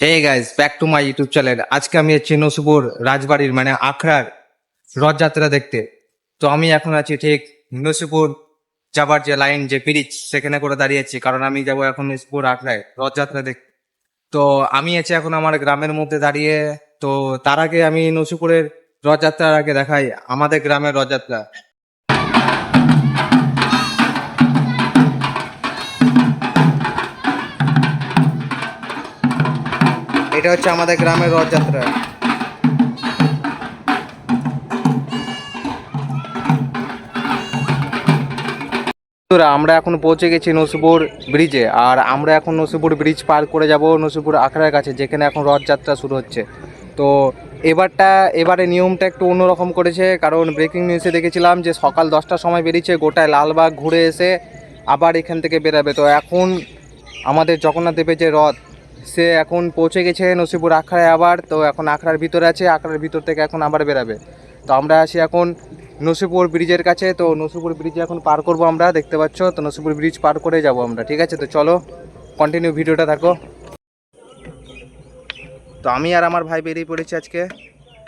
Hey guys back to my YouTube channel আজকে আমি আছি নসুপুর রাজবাড়ির মানে আখড়ার রথযাত্রা দেখতে। তো আমি এখন আছি ঠিক নসিপুর যাবার যে লাইন যে ব্রিজ সেখানে করে দাঁড়িয়ে আছি। কারণ আমি যাব এখন নসিপুর আখড়ায় রথযাত্রা দেখতে। তো আমি আছি এখন আমার গ্রামের মধ্যে দাঁড়িয়ে। তো তার আগে আমি নসিপুরের রথযাত্রার আগে দেখাই আমাদের গ্রামের রথযাত্রা। এটা হচ্ছে আমাদের গ্রামের রথযাত্রা। আমরা এখন পৌঁছে গেছি নসিপুর ব্রিজে আর আমরা এখন নসিপুর ব্রিজ পার করে যাব নসিপুর আখড়ার কাছে, যেখানে এখন রথযাত্রা শুরু হচ্ছে। তো এবারটা, এবারে নিয়মটা একটু অন্যরকম করেছে, কারণ ব্রেকিং নিউজে দেখেছিলাম যে সকাল দশটার সময় বেরিয়েছে, গোটায় লালবাগ ঘুরে এসে আবার এখান থেকে বেরাবে। তো এখন আমাদের জগন্নাথ দেবের যে রথ সে এখন পৌঁছে গেছে নসিপুর আখড়ায় আবার, তো এখন আখড়ার ভিতরে আছে, আখড়ার ভিতর থেকে এখন আবার বেরাবে। তো আমরা আছি এখন নসিপুর ব্রিজের কাছে, তো নসিপুর ব্রিজে এখন পার করব আমরা, দেখতে পাচ্ছ? তো নসিপুর ব্রিজ পার করে যাব আমরা, ঠিক আছে? তো চলো কন্টিনিউ ভিডিওটা থাকো। তো আমি আর আমার ভাই বেরিয়ে পড়েছি আজকে।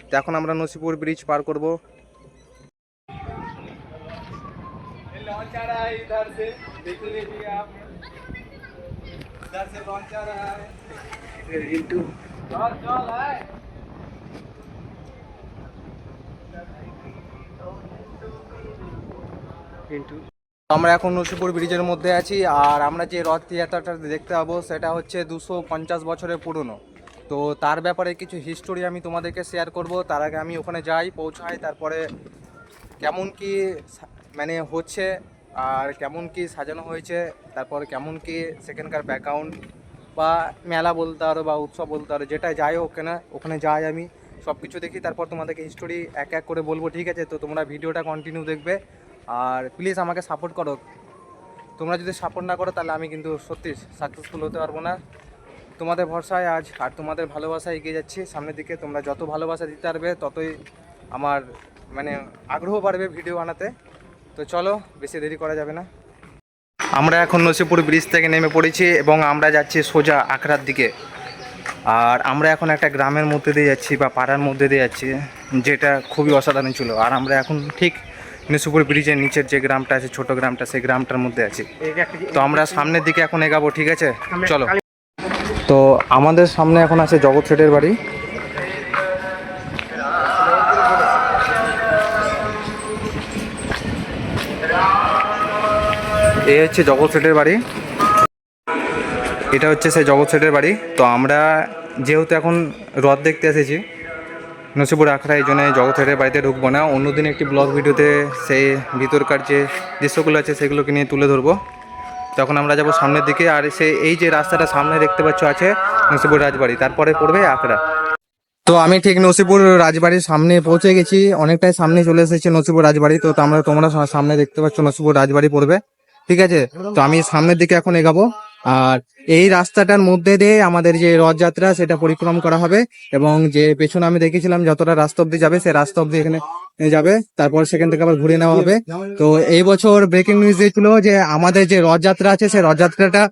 তো এখন আমরা নসিপুর ব্রিজ পার করব। আমরা এখন নসিপুর ব্রিজের মধ্যে আছি আর আমরা যে রথযাত্রাটা দেখতে পাবো সেটা হচ্ছে দুশো পঞ্চাশ বছরের পুরনো। তো তার ব্যাপারে কিছু হিস্টোরি আমি তোমাদেরকে শেয়ার করব। তার আগে আমি ওখানে যাই পৌঁছাই তারপরে কেমন কি মানে হচ্ছে আর কেমন কি সাজানো হয়েছে, তারপর কেমন কি সেখানকার ব্যাকগ্রাউন্ড বা মেলা বলতে পারো বা উৎসব বলতে পারো যেটা যাই হোক না, ওখানে যাই আমি সব কিছু দেখি, তারপর তোমাদেরকে হিস্টোরি এক এক করে বলব, ঠিক আছে? তো তোমরা ভিডিওটা কন্টিনিউ দেখবে, আর প্লিজ আমাকে সাপোর্ট করো। তোমরা যদি সাপোর্ট না করো, তাহলে আমি কিন্তু সত্যি সাকসেসফুল হতে পারব না। তোমাদের ভরসায় আজ, আর তোমাদের ভালোবাসায় এগিয়ে যাচ্ছি। সামনের দিকে তোমরা যত ভালোবাসা দিতে পারবে, ততই আমার মানে আগ্রহ বাড়বে ভিডিও বানাতে। তো চলো বেশি দেরি করা যাবে না। আমরা এখন নসিপুর ব্রিজ থেকে নেমে পড়েছি এবং আমরা যাচ্ছি সোজা আখড়ার দিকে। আর আমরা এখন একটা গ্রামের মধ্যে দিয়ে যাচ্ছি বা পাড়ার মধ্যে দিয়ে যাচ্ছি যেটা খুবই অসাধারণ ছিল। আর আমরা এখন ঠিক নসিপুর ব্রিজের নিচের যে গ্রামটা আছে ছোট গ্রামটা সেই গ্রামটার মধ্যে আছি। তো আমরা সামনের দিকে এখন এগাবো ঠিক আছে? চলো। তো আমাদের সামনে এখন আছে জগৎ শেঠের বাড়ি। এ হচ্ছে জগৎ শেঠের বাড়ি। এটা হচ্ছে সেই জগৎ শেঠের বাড়ি। তো আমরা যেহেতু এখন রথ দেখতে এসেছি, নসিপুর আখড়া এই জন্য জগৎ শেঠের বাড়িতে ঢুকবো না। অন্যদিন একটি ব্লগ ভিডিওতে সেই ভিতরকার যে দৃশ্যগুলো আছে সেগুলোকে নিয়ে তুলে ধরবো। তখন আমরা যাব সামনের দিকে, আর সে এই যে রাস্তাটা সামনে দেখতে পাচ্ছ আছে নসিপুর রাজবাড়ি, তারপরে পড়বে আখড়া। তো আমি ঠিক নসিপুর রাজবাড়ির সামনে পৌঁছে গেছি, অনেকটাই সামনে চলে এসেছে নসিপুর রাজবাড়ি। তো আমরা তোমরা সামনে দেখতে পাচ্ছ নসিপুর রাজবাড়ি পড়বে। ঠিক আছে? তো আমি সামনের দিকে এখন এগাবো। আর এই রাস্তাটার মধ্যে দিয়ে আমাদের যে রথযাত্রা, সেটা পরিক্রম করা হবে। এবং যে পেছনে আমি দেখেছিলাম যতটা রাস্তা অব্দি যাবে, সে রাস্তা অব্দি এখানে যাবে। তারপর সেখান থেকে আবার ঘুরে নেওয়া হবে। তো এই বছর ব্রেকিং নিউজ দিয়েছিল যে আমাদের যে রথযাত্রা আছে, সেই রথযাত্রাটা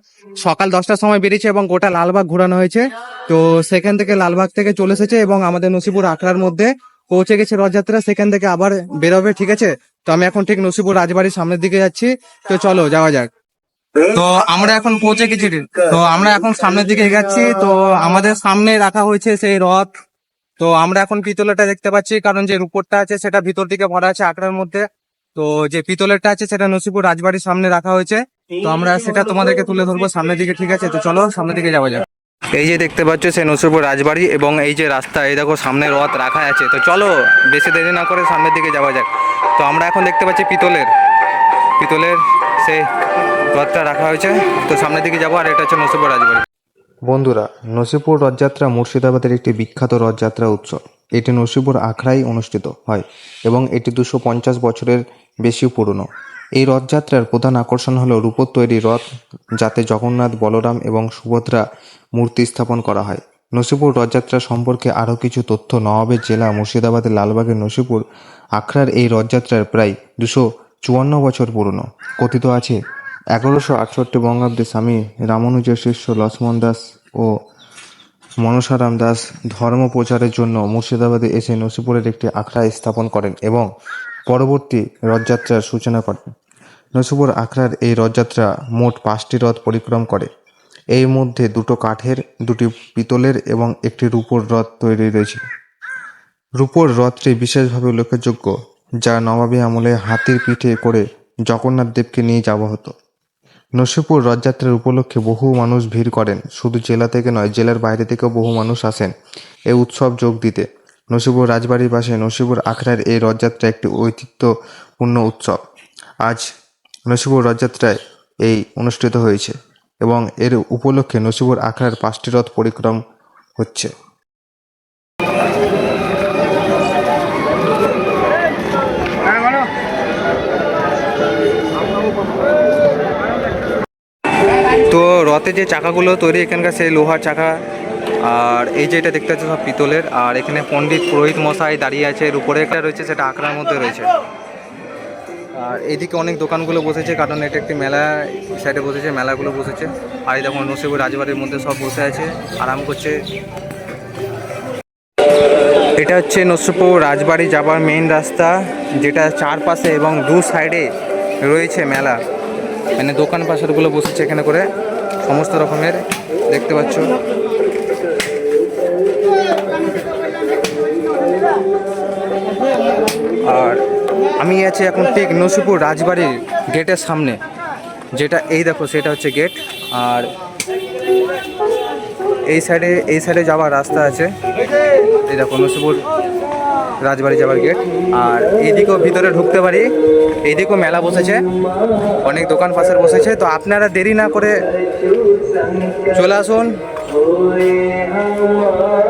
সকাল দশটার সময় বেরিয়েছে এবং গোটা লালবাগ ঘোরানো হয়েছে। তো সেখান থেকে লালবাগ থেকে চলে এসেছে এবং আমাদের নসিপুর আখড়ার মধ্যে পৌঁছে গেছে রথযাত্রা। সেখান থেকে আবার বেরোবে, ঠিক আছে? তো আমি এখন ঠিক নসিপুর রাজবাড়ির সামনের দিকে যাচ্ছি। তো চলো, যাওয়া যাক। তো আমরা এখন পৌঁছে গেছি। তো আমরা এখন সামনের দিকে এগাচ্ছি। তো আমাদের সামনে রাখা হয়েছে সেই রথ। তো আমরা এখন পিতলেটা দেখতে পাচ্ছি, কারণ যে রূপরটা আছে সেটা ভিতর দিকে ভরা আছে আঁকড়ার মধ্যে। তো যে পিতলেরটা আছে সেটা নসিপুর রাজবাড়ির সামনে রাখা হয়েছে। তো আমরা সেটা তোমাদেরকে তুলে ধরবো সামনের দিকে, ঠিক আছে? তো চলো, সামনের দিকে যাওয়া যাক। এই যে দেখতে পাচ্ছ সেই নসিপুর রাজবাড়ি এবং এই যে রাস্তা, এই দেখো সামনে রথ রাখা আছে। তো চলো, বেশি দেরি না করে সামনের দিকে যাওয়া যাক। তো আমরা এখন দেখতে পাচ্ছি পিতলের। পিতলের সেই রথটা রাখা হয়েছে। তো সামনের দিকে যাব, আর এটা হচ্ছে নসিপুর রাজবাড়ি। বন্ধুরা নসিপুর রথযাত্রা মুর্শিদাবাদের একটি বিখ্যাত রথযাত্রা উৎসব। এটি নসিপুর আখড়ায় অনুষ্ঠিত হয় এবং এটি দুশো পঞ্চাশ বছরের বেশি পুরনো। এই রথযাত্রার প্রধান আকর্ষণ হল রূপোর তৈরি রথ, যাতে জগন্নাথ, বলরাম এবং সুভদ্রা মূর্তি স্থাপন করা হয়। নসিপুর রথযাত্রা সম্পর্কে আরও কিছু তথ্য নবাবের জেলা মুর্শিদাবাদের লালবাগের নসিপুর আখড়ার এই রথযাত্রার প্রায় দুশো চুয়ান্ন বছর পুরনো। কথিত আছে, এগারোশো আটষট্টি বঙ্গাব্দে স্বামী রামানুজের শিষ্য লক্ষ্মণ দাস ও মনসারাম দাস ধর্ম প্রচারের জন্য মুর্শিদাবাদে এসে নসিপুরের একটি আখড়া স্থাপন করেন এবং পরবর্তী রথযাত্রার সূচনা করেন। নসিপুর আখড়ার এই রথযাত্রা মোট পাঁচটি রথ পরিক্রম করে। এর মধ্যে দুটো কাঠের, দুটি পিতলের এবং একটি রূপোর রথ তৈরি রয়েছে রূপোর রথটি বিশেষভাবে উল্লেখযোগ্য, যা নবাবী আমলে হাতির পিঠে করে জগন্নাথ দেবকে নিয়ে যাওয়া হতো। নসিপুর রথযাত্রার উপলক্ষে বহু মানুষ ভিড় করেন। শুধু জেলা থেকে নয়, জেলার বাইরে থেকেও বহু মানুষ আসেন এই উৎসব যোগ দিতে। নসিপুর রাজবাড়ির পাশে নসিপুর আখড়ার এই রথযাত্রা একটি ঐতিহ্যপূর্ণ উৎসব। আজ নসিপুর রথযাত্রায় এই অনুষ্ঠিত হয়েছে এবং এর উপলক্ষে নসিপুর আখড়ার পাঁচটি রথ পরিক্রম হচ্ছে। তো রথে যে চাকাগুলো তৈরি, এখানকার সেই লোহার চাকা আর এই যে এটা দেখতে পাচ্ছি সব পিতলের, আর এখানে পণ্ডিত পুরোহিত মশাই দাঁড়িয়ে আছে, এর উপরে একটা রয়েছে, সেটা আখড়ার মধ্যে রয়েছে। আর এইদিকে অনেক দোকানগুলো বসেছে, কারণ এটা একটি মেলা সাইডে বসেছে, মেলাগুলো বসেছে। আর এই দেখুন নসিবুর রাজবাড়ির মধ্যে সব বসে আছে, আরাম করছে। এটা হচ্ছে নসিপুর রাজবাড়ি যাবার মেইন রাস্তা, যেটা চারপাশে এবং দু সাইডে রয়েছে মেলা। মানে দোকান পাশারগুলো বসেছে এখানে করে, সমস্ত রকমের, দেখতে পাচ্ছ। আমি আছি এখন ঠিক নসিপুর রাজবাড়ির গেটের সামনে। যেটা এই দেখো, সেটা হচ্ছে গেট। আর এই সাইডে এই সাইডে যাওয়ার রাস্তা আছে। এই দেখো, নসিপুর রাজবাড়ি যাওয়ার গেট। আর এইদিকেও ভিতরে ঢুকতে পারি। এইদিকেও মেলা বসেছে। অনেক দোকান পাশের বসেছে। তো আপনারা দেরি না করে চলে আসুন।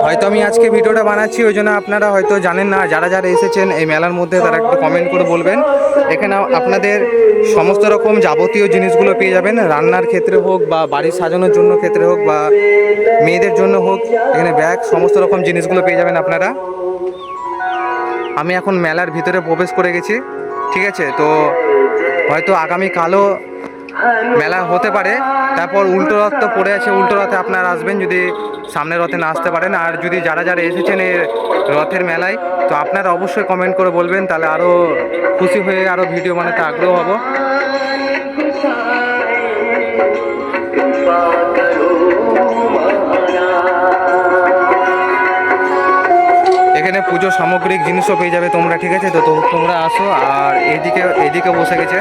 হয়তো আমি আজকে ভিডিওটা বানাচ্ছি, ওই জন্য আপনারা হয়তো জানেন না। যারা যারা এসেছেন এই মেলার মধ্যে, তারা একটু কমেন্ট করে বলবেন। এখানে আপনাদের সমস্ত রকম যাবতীয় জিনিসগুলো পেয়ে যাবেন। রান্নার ক্ষেত্রে হোক বা বাড়ি সাজানোর জন্য ক্ষেত্রে হোক বা মেয়েদের জন্য হোক, এখানে ব্যাগ, সমস্ত রকম জিনিসগুলো পেয়ে যাবেন আপনারা। আমি এখন মেলার ভিতরে প্রবেশ করে গেছি, ঠিক আছে? তো হয়তো আগামী কালও মেলা হতে পারে। তারপর উল্টো রথ তো পড়ে আছে, উল্টো রথে আপনারা আসবেন যদি সামনের রথে না আসতে পারেন। আর যদি যারা যারা এসেছেন এই রথের মেলায়, তো আপনারা অবশ্যই কমেন্ট করে বলবেন, তাহলে আরও খুশি হয়ে আরও ভিডিও বানাতে আগ্রহ হব। এখানে পুজো সামগ্রিক জিনিসও পেয়ে যাবে তোমরা, ঠিক আছে? তো তোমরা আসো, আর এদিকে এদিকে বসে গেছে।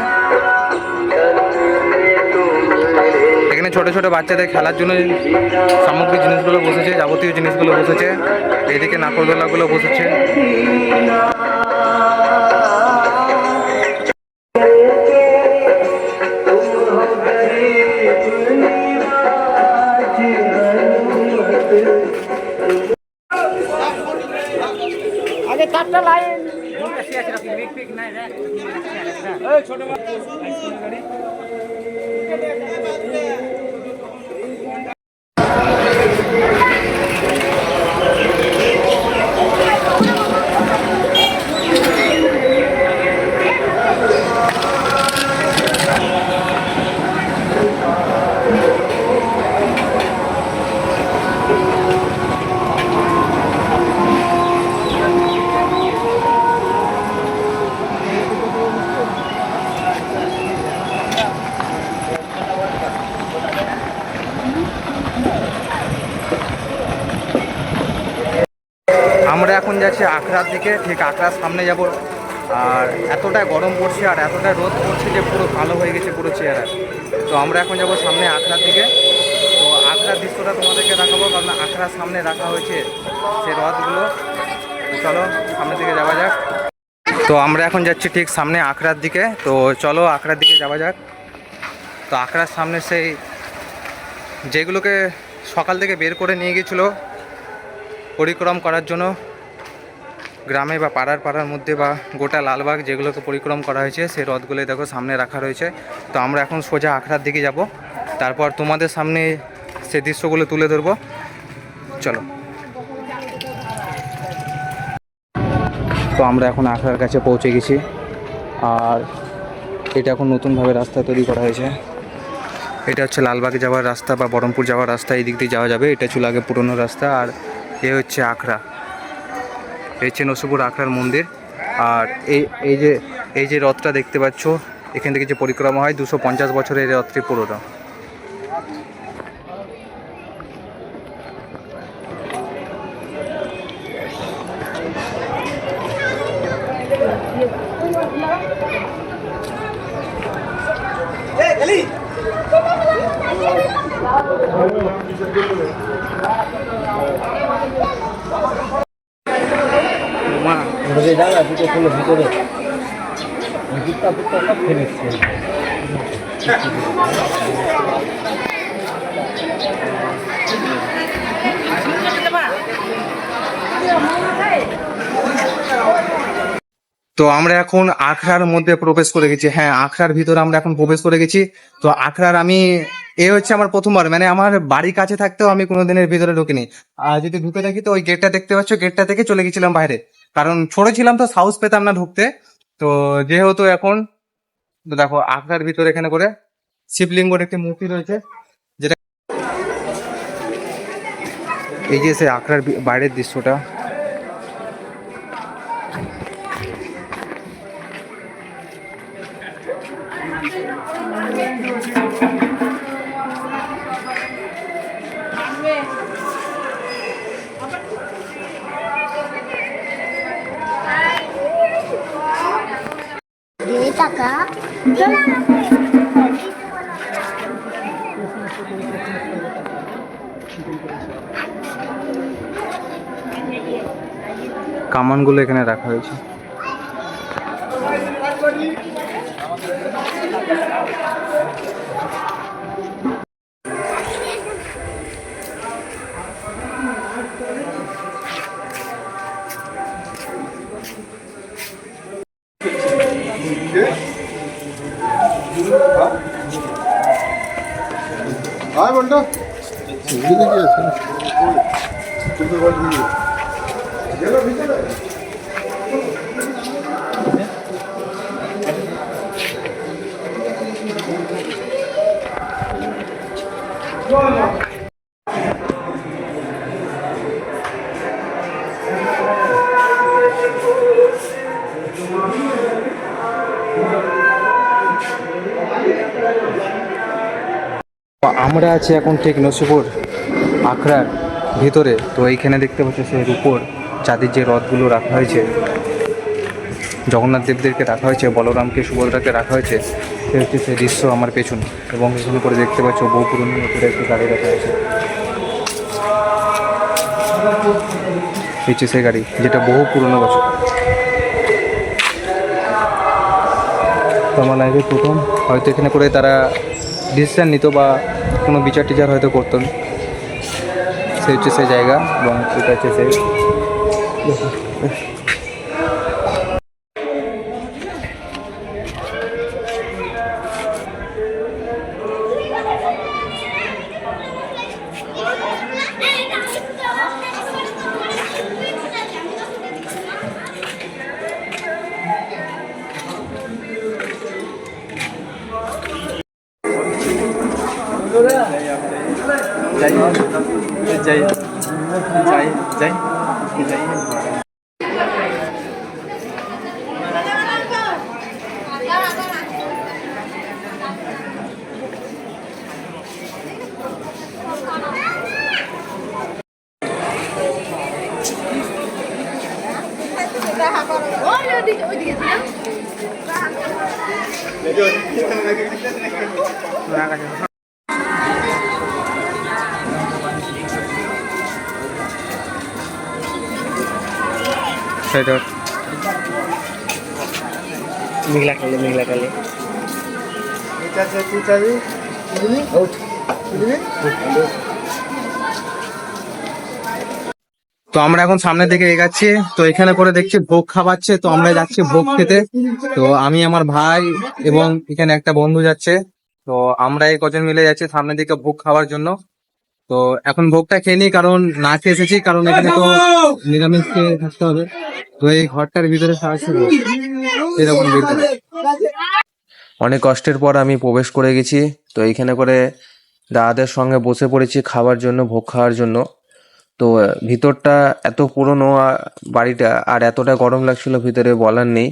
ছোট ছোট বাচ্চাদের খেলার জন্য সামগ্রিক জিনিসগুলো বসেছে যাবতীয় জিনিসগুলো বসেছে। এইদিকে নাকরদোলাগুলো বসেছে। আগে যাচ্ছি দিকে ঠিক আখড়ার সামনে যাব। আর এতটা গরম পড়ছে আর এতটা রোদ পড়ছে যে পুরো ভালো হয়ে গেছে পুরো চেহারা। তো আমরা এখন যাব সামনে আখড়ার দিকে। তো আখড়ার দৃশ্যটা তোমাদেরকে দেখাবো কারণ আখড়ার সামনে রাখা হয়েছে সেই রথগুলো। চলো সামনের দিকে যাওয়া যাক। তো আমরা এখন যাচ্ছি ঠিক সামনে আখড়ার দিকে। তো চলো আখড়ার দিকে যাওয়া যাক। তো আখড়ার সামনে সেই যেগুলোকে সকাল থেকে বের করে নিয়ে গেছিল, পরিক্রম করার জন্য গ্রামে বা পাড়ার পাড়ার মধ্যে বা গোটা লালবাগ যেগুলোকে পরিক্রম করা হয়েছে, সেই রথগুলোই দেখো সামনে রাখা রয়েছে। তো আমরা এখন সোজা আখড়ার দিকে যাব। তারপর তোমাদের সামনে সে দৃশ্যগুলো তুলে ধরবো। চলো। তো আমরা এখন আখড়ার কাছে পৌঁছে গেছি। আর এটা এখন নতুনভাবে রাস্তা তৈরি করা হয়েছে। এটা হচ্ছে লালবাগ যাওয়ার রাস্তা বা বহরমপুর যাওয়ার রাস্তা, এই দিক দিয়ে যাওয়া যাবে। এটা ছিল আগে পুরনো রাস্তা, আর এ হচ্ছে আখড়া। হচ্ছে নসিপুর আখড়ার মন্দির। আর এই এই যে এই যে রথটা দেখতে পাচ্ছ, এখান থেকে যে পরিক্রমা হয়, দুশো পঞ্চাশ বছরের এই রথটি পুরোনো। ভিতরে তো আমরা এখন আখড়ার মধ্যে প্রবেশ করে গেছি। হ্যাঁ আখড়ার ভিতরে আমরা এখন প্রবেশ করে গেছি। তো আখড়ার আমি, এ হচ্ছে আমার প্রথমবার। মানে আমার বাড়ির কাছে থাকতেও আমি কোনোদিনের ভিতরে ঢুকিনি। আর যদি ঢুকে থাকি, তো ওই গেটটা দেখতে পাচ্ছ? গেটটা থেকে চলে গেছিলাম বাইরে। কারণ ছোট ছিলাম তো সাহস পেতাম না ঢুকতে। তো যেহেতু এখন দেখো আখড়ার ভিতরে এখানে করে শিবলিঙ্গর একটি মূর্তি রয়েছে, যেটা এই যে সে আখড়ার বাইরের দৃশ্যটা। কামানগুলো এখানে রাখা হয়েছে। আমরা আছি এখন ঠিক নসিপুর, আখড়ার ভিতরে। তো এইখানে দেখতে পাচ্ছ সে উপর চাঁদের যে রথগুলো রাখা হয়েছে, জগন্নাথ দেবদেরকে রাখা হয়েছে, বলরামকে, সুভদ্রাকে রাখা হয়েছে, সে হচ্ছে সেই দৃশ্য আমার পেছন। এবং এখানে করে দেখতে পাচ্ছ বহু পুরনো উপরে একটি গাড়ি রাখা হয়েছে। হচ্ছে সেই গাড়ি, যেটা বহু পুরনো বছর। তো আমার প্রথম, হয়তো এখানে করে তারা ডিসিশন নিত বা কোনো বিচার টিচার হয়তো করতেন সে হচ্ছে সে জায়গা এবং এটা হচ্ছে সেই। সেটা মেঘলা কালে মেঘলা কালে। তো আমরা এখন সামনের দিকে এগাচ্ছি। তো এখানে করে দেখছি ভোগ খাওয়াচ্ছে, তো আমরা যাচ্ছি ভোগ খেতে। তো আমি, আমার ভাই এবং এখানে একটা বন্ধু যাচ্ছে। তো আমরা এই কজন মিলে যাচ্ছি সামনের দিকে ভোগ খাওয়ার জন্য। তো এখন ভোগটা খেয়ে নিই, কারণ না খেয়ে এসেছি, কারণ এখানে তো নিরামিষ খেয়ে থাকতে হবে। তো এই ঘরটার ভিতরে সাহায্য এরকম ভিতরে অনেক কষ্টের পর আমি প্রবেশ করে গেছি। তো এইখানে করে দাদাদের সঙ্গে বসে পড়েছি খাবার জন্য, ভোগ খাওয়ার জন্য। তো ভিতরটা এত পুরনো বাড়িটা, আর এতটা গরম লাগছিল ভিতরে বলার নেই।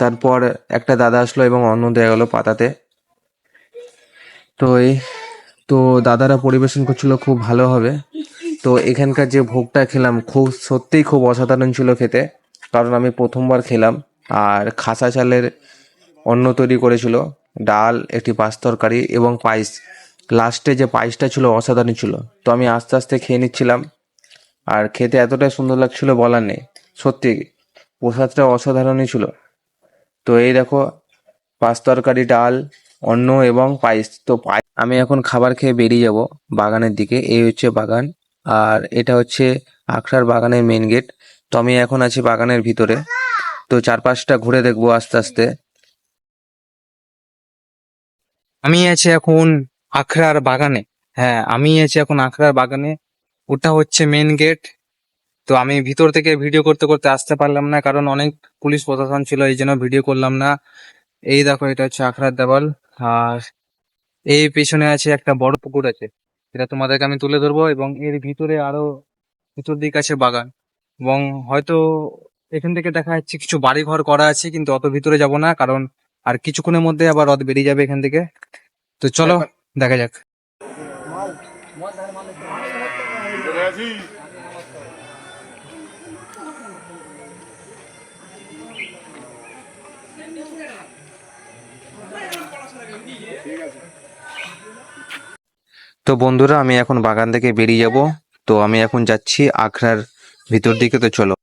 তারপর একটা দাদা আসলো এবং অন্ন দেওয়া গেলো পাতাতে। তো এই, তো দাদারা পরিবেশন করছিল খুব ভালো হবে। তো এখানকার যে ভোগটা খেলাম খুব, সত্যিই খুব অসাধারণ ছিল খেতে। কারণ আমি প্রথমবার খেলাম, আর খাসা চালের অন্ন তৈরি করেছিল, ডাল, একটি পাঁচ তরকারি এবং পায়েস। লাস্টে যে পায়েসটা ছিল অসাধারণ ছিল। তো আমি আস্তে আস্তে খেয়ে নিচ্ছিলাম। আর খেতে এতটাই সুন্দর লাগছিল বলার নেই। সত্যি, প্রসাদটা অসাধারণই ছিল। তো এই দেখো, পাঁচ তরকারি, ডাল, অন্ন এবং পায়েস। তো পায়ে- আমি এখন খাবার খেয়ে বেরিয়ে যাব বাগানের দিকে। এই হচ্ছে বাগান। আর এটা হচ্ছে আখড়ার বাগানের মেন গেট তো আমি এখন আছি বাগানের ভিতরে। তো চারপাশটা ঘুরে দেখব আস্তে আস্তে। আমি আছি এখন আখড়ার বাগানে। হ্যাঁ আমি আছি এখন আখড়ার বাগানে। ওটা হচ্ছে মেন গেট তো আমি ভিতর থেকে ভিডিও করতে করতে আসতে পারলাম না কারণ অনেক পুলিশ প্রশাসন ছিল এই জন্য ভিডিও করলাম না। এই দেখো এটা হচ্ছে আখড়ার দেওয়াল। আর এই পেছনে আছে একটা বড় পুকুর আছে এটা তোমাদেরকে আমি তুলে ধরবো। এবং এর ভিতরে আরও ভিতর দিক আছে বাগান। এবং হয়তো এখান থেকে দেখা যাচ্ছে কিছু বাড়ি ঘর করা আছে কিন্তু অত ভিতরে যাব না কারণ আর কিছুক্ষণের মধ্যে আবার রথ বেরিয়ে যাবে এখান থেকে। তো চলো দেখা যাক। তো বন্ধুরা, আমি এখন বাগান থেকে বেরিয়ে যাব। তো আমি এখন যাচ্ছি আখড়ার ভিতর দিকে, তো চলো।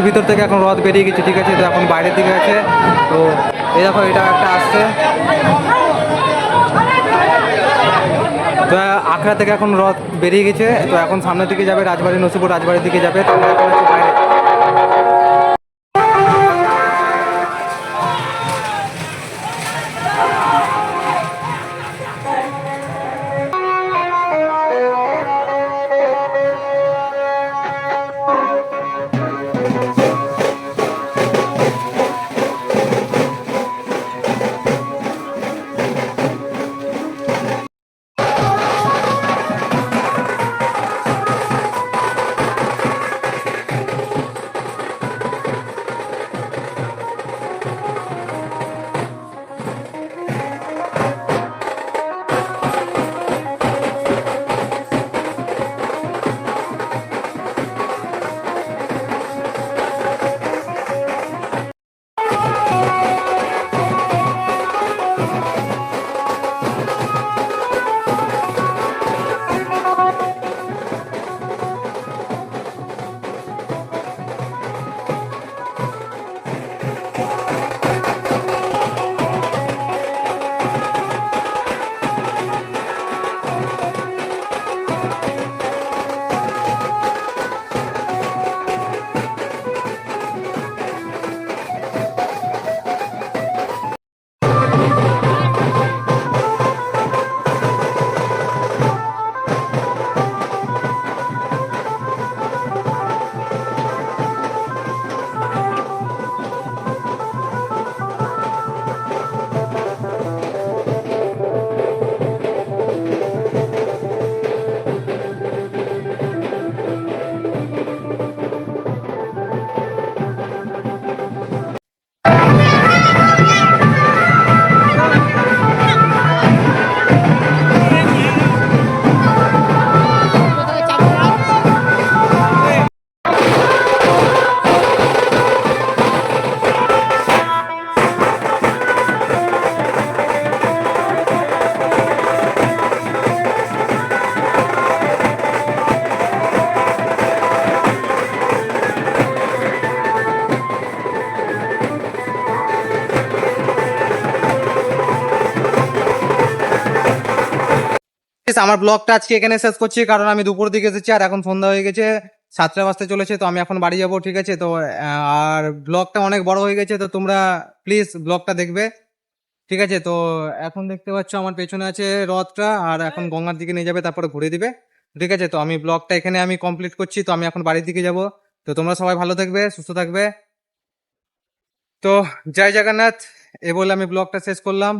তো ভিতর থেকে এখন রথ বেরিয়ে গেছে, ঠিক আছে? তো এখন বাইরের দিকে আছে। তো এই দেখো, এটা একটা আসছে। তো আখড়া থেকে এখন রথ বেরিয়ে গেছে। তো এখন সামনের দিকে যাবে রাজবাড়ি, নসিপুর রাজবাড়ির দিকে যাবে। তো আমরা ব্লগটা আজকে এখানে শেষ করছি, কারণ আমি দুপুর দিকে এসেছি আর এখন সন্ধ্যা হয়ে গেছে, সাতটা বাজতে চলেছে, তো আমি এখন বাড়ি যাব, ঠিক আছে? তো আর ব্লগটা অনেক বড় হয়ে গেছে, তো তোমরা প্লিজ ব্লগটা দেখবে, ঠিক আছে? তো এখন দেখতে পাচ্ছ আমার পেছনে আছে রথটা, আর এখন গঙ্গার দিকে নিয়ে যাবে, তারপরে ঘুরে দিবে, ঠিক আছে? তো আমি ব্লগটা এখানে আমি কমপ্লিট করছি, তো আমি এখন বাড়ির দিকে যাব, তো তোমরা সবাই ভালো থাকবে, সুস্থ থাকবে। তো, জয় জগন্নাথ, এ বলে আমি ব্লগটা শেষ করলাম।